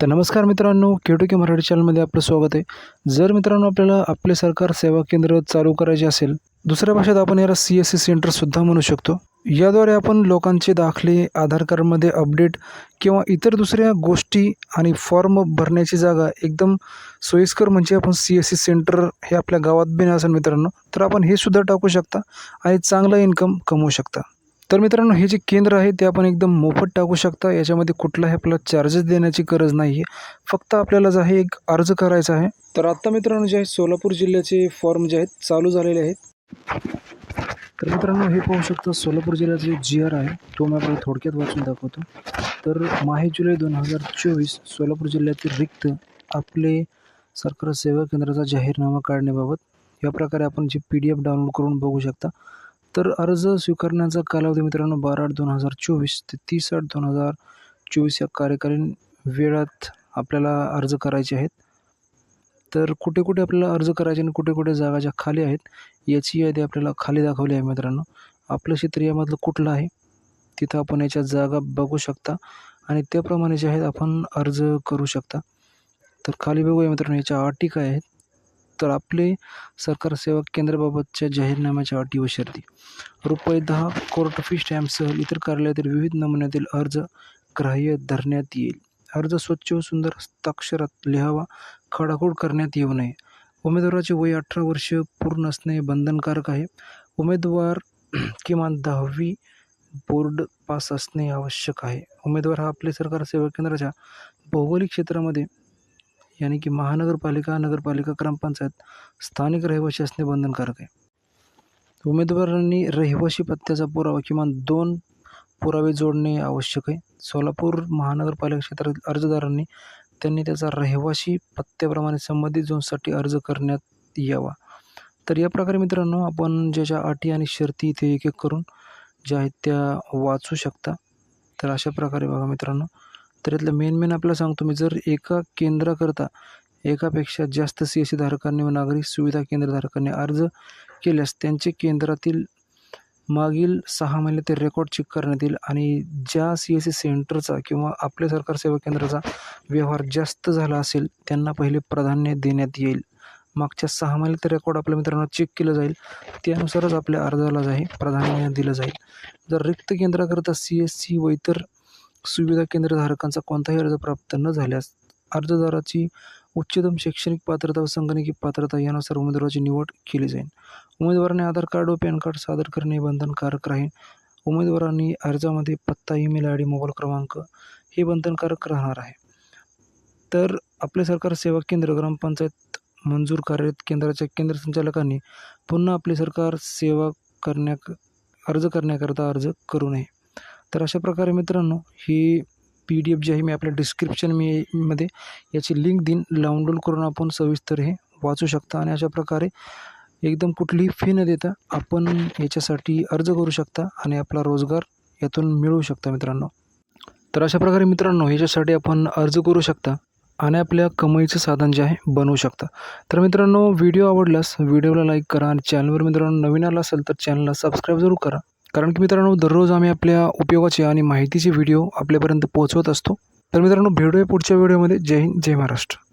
तर नमस्कार मित्रांनो केटू के मराठी चॅनलमध्ये आपलं स्वागत आहे. जर मित्रांनो आपल्याला आपले सरकार सेवा केंद्र चालू करायचे असेल दुसऱ्या भाषेत आपण याला सी एस सी सेंटरसुद्धा म्हणू शकतो. याद्वारे आपण लोकांचे दाखले आधार कार्डमध्ये अपडेट किंवा इतर दुसऱ्या गोष्टी आणि फॉर्म भरण्याची जागा एकदम सोयीस्कर म्हणजे आपण सी एस सी सेंटर हे आपल्या गावात बी असेल मित्रांनो तर आपण हे सुद्धा टाकू शकता आणि चांगला इन्कम कमवू शकता. तर मित्रांनो हे जे केंद्र आहे ते आपण एकदम मोफत टाकू शकता. याच्यामध्ये कुठलाही आपल्याला चार्जेस देण्याची गरज नाही आहे फक्त आपल्याला जे आहे एक अर्ज करायचा आहे. तर आत्ता मित्रांनो जे आहे सोलापूर जिल्ह्याचे फॉर्म जे आहेत चालू झालेले आहेत. तर मित्रांनो हे पाहू शकता सोलापूर जिल्ह्याचे जी आर आहे तो मी आपल्याला थोडक्यात वाचून दाखवतो. तर माहे जुलै दोन हजार चोवीस सोलापूर जिल्ह्यातील रिक्त आपले सरकार सेवा केंद्राचा जाहीरनामा काढण्याबाबत या प्रकारे आपण जी पी डी एफ डाउनलोड करून बघू शकता. तर अर्ज स्वीकारण्याचा कालावधी मित्रांनो बारा आठ दोन हजार चोवीस ते तीस आठ दोन हजार चोवीस या कार्यकालीन वेळात आपल्याला अर्ज करायचे आहेत. तर कुठे कुठे आपल्याला अर्ज करायचे आणि कुठे कुठे जागा ज्या खाली आहेत याची यादी आपल्याला खाली दाखवली आहे मित्रांनो. आपलं क्षेत्र यामधलं कुठलं आहे तिथं आपण याच्या जागा बघू शकता आणि त्याप्रमाणे जे आहेत आपण अर्ज करू शकता. तर खाली बघूया मित्रांनो याच्या अटी काय आहेत. तर आपले सरकार सेवा केंद्राबाबतच्या जाहीरनाम्याच्या अटी व शर्ती रुपये दहा कोर्ट फी स्टॅम्पसह इतर कार्यालयातील विविध नमुन्यातील अर्ज ग्राह्य धरण्यात येईल. अर्ज स्वच्छ व सुंदर हस्ताक्षरात लिहावा खडाखोड करण्यात येऊ नये. उमेदवाराचे वय अठरा वर्ष पूर्ण असणे बंधनकारक आहे. उमेदवार किमान दहावी बोर्ड पास असणे आवश्यक आहे. उमेदवार हा आपले सरकार सेवा केंद्राच्या भौगोलिक क्षेत्रामध्ये यानी की महानगरपालिका नगरपालिका ग्रामपंचायत स्थानिक रहिवासी असणे बंधनकारक आहे. उमेदवारांनी रहिवासी पत्त्याचा पुरावा किमान दोन पुरावे जोडणे आवश्यक आहे. सोलापूर महानगरपालिका क्षेत्रातील अर्जदारांनी त्यांनी त्याचा रहिवासी पत्त्याप्रमाणे संबंधित झोनसाठी अर्ज करण्यात यावा. तर या प्रकारे मित्रांनो आपण ज्या ज्या अटी आणि शर्ती इथे एक एक करून ज्या आहेत त्या वाचू शकता. तर अशा प्रकारे बघा मित्रांनो तर यातलं मेन मेन आपल्याला सांगतो मी जर एका केंद्राकरता एकापेक्षा जास्त सी एस सी धारकांनी व नागरिक सुविधा केंद्रधारकांनी अर्ज केल्यास त्यांचे केंद्रातील मागील सहा महिने ते रेकॉर्ड चेक करण्यात येईल आणि ज्या सी एस सी सेंटरचा किंवा आपल्या सरकार सेवा केंद्राचा व्यवहार जास्त झाला असेल त्यांना पहिले प्राधान्य देण्यात येईल. मागच्या सहा महिने ते रेकॉर्ड आपल्या मित्रांनो चेक केलं जाईल. त्यानुसारच आपल्या अर्जाला जे आहे प्राधान्य दिलं जाईल. जर रिक्त केंद्राकरता सी एस सी व इतर सुविधा केंद्रधारकांचा कोणताही अर्ज प्राप्त न झाल्यास अर्जदाराची उच्चतम शैक्षणिक पात्रता व संगणकीय पात्रता यानुसार उमेदवाराची निवड केली जाईल. उमेदवाराने आधार कार्ड व पॅन कार्ड सादर करणे बंधनकारक राहील. उमेदवारांनी अर्जामध्ये पत्ता ईमेल आय डी मोबाईल क्रमांक हे बंधनकारक राहणार आहे. तर आपले सरकार सेवा केंद्र ग्रामपंचायत मंजूर कार्यरत केंद्राच्या केंद्र संचालकांनी पुन्हा आपले सरकार सेवा करण्या अर्ज करण्याकरता अर्ज करू नये. तर अशा प्रकारे मित्रांनो ही पी डी एफ जी आहे मी आपल्या डिस्क्रिप्शन मी मध्ये याची लिंक देईन. डाउनलोड करून आपण सविस्तर हे वाचू शकता आणि अशा प्रकारे एकदम कुठलीही फी न देता आपण याच्यासाठी अर्ज करू शकता आणि आपला रोजगार यातून मिळवू शकता मित्रांनो. तर अशा प्रकारे मित्रांनो याच्यासाठी आपण अर्ज करू शकता आणि आपल्या कमाईचं साधन जे आहे बनवू शकता. तर मित्रांनो व्हिडिओ आवडल्यास व्हिडिओला लाईक करा आणि चॅनलवर मित्रांनो नवीन आला असेल तर चॅनलला सबस्क्राईब जरूर करा. कारण की मित्रांनो दररोज आम्ही आपल्या उपयोगाचे आणि माहितीचे व्हिडिओ आपल्यापर्यंत पोहोचवत असतो. तर मित्रांनो भेटूया पुढच्या व्हिडिओमध्ये. जय हिंद जय महाराष्ट्र.